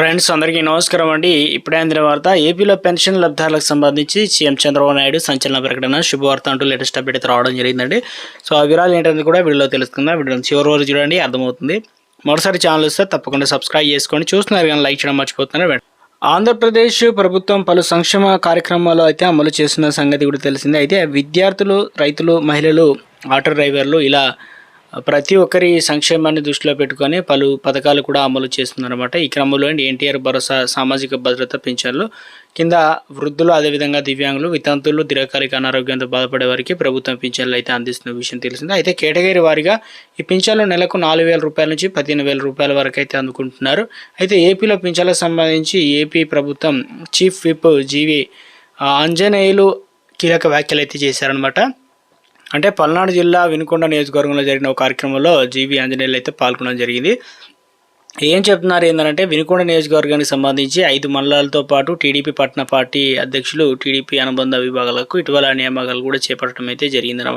Friends అందరికీ నమస్కారం అండి. ఇప్పుడే అందిన వార్త ఏపీలో పెన్షన్ లబ్ధాలకు సంబంధించి సీఎం చంద్రబాబు నాయుడు సంచలన ప్రకటన శుభవార్త అంటూ లేటెస్ట్ అప్డేట్ రావడం జరిగిందండి. సో ఆ వివరాలు ఏంటనేది కూడా వీడియోలో తెలుసుకుందాం. వీడియో చివరి వరకు చూడండి అర్థమవుతుంది. మరోసారి ఛానల్ వస్తే తప్పకుండా సబ్స్క్రైబ్ చేసుకోండి చూస్తున్నారు కానీ లైక్ చేయడం మర్చిపోతున్నారు. ఆంధ్రప్రదేశ్ ప్రభుత్వం పలు సంక్షేమ కార్యక్రమాలు అయితే అమలు చేస్తున్న సంగతి కూడా తెలిసిందే. అయితే విద్యార్థులు రైతులు మహిళలు ఆటో డ్రైవర్లు ఇలా ప్రతి ఒక్కరి సంక్షేమాన్ని దృష్టిలో పెట్టుకొని పలు పథకాలు కూడా అమలు చేస్తున్నారన్నమాట. ఈ క్రమంలో ఎన్టీఆర్ భరోసా సామాజిక భద్రత పెన్షన్లు కింద వృద్ధులు అదేవిధంగా దివ్యాంగులు వితంతులు దీర్ఘకాలిక అనారోగ్యంతో బాధపడే వారికి ప్రభుత్వం పింఛన్లు అయితే అందిస్తున్న విషయం తెలిసింది. అయితే కేటగిరీ వారీగా ఈ పింఛన్లు నెలకు నాలుగు వేల రూపాయల నుంచి పదిహేను వేల రూపాయల వరకు అయితే అందుకుంటున్నారు. అయితే ఏపీలో పింఛన్లకు సంబంధించి ఏపీ ప్రభుత్వం చీఫ్ విప్ జీవి ఆంజనేయులు కీలక వ్యాఖ్యలు అయితే చేశారనమాట అంటే పల్నాడు జిల్లా వినుకొండ నియోజకవర్గంలో జరిగిన ఒక కార్యక్రమంలో జీవి ఆంజనేయులు అయితే పాల్గొనడం జరిగింది. ఏం చెప్తున్నారు ఏంటంటే వినుకొండ నియోజకవర్గానికి సంబంధించి ఐదు మండలాలతో పాటు టీడీపీ పట్టణ పార్టీ అధ్యక్షులు టీడీపీ అనుబంధ విభాగాలకు ఇటీవల నియామకాలు కూడా చేపట్టడం అయితే జరిగింది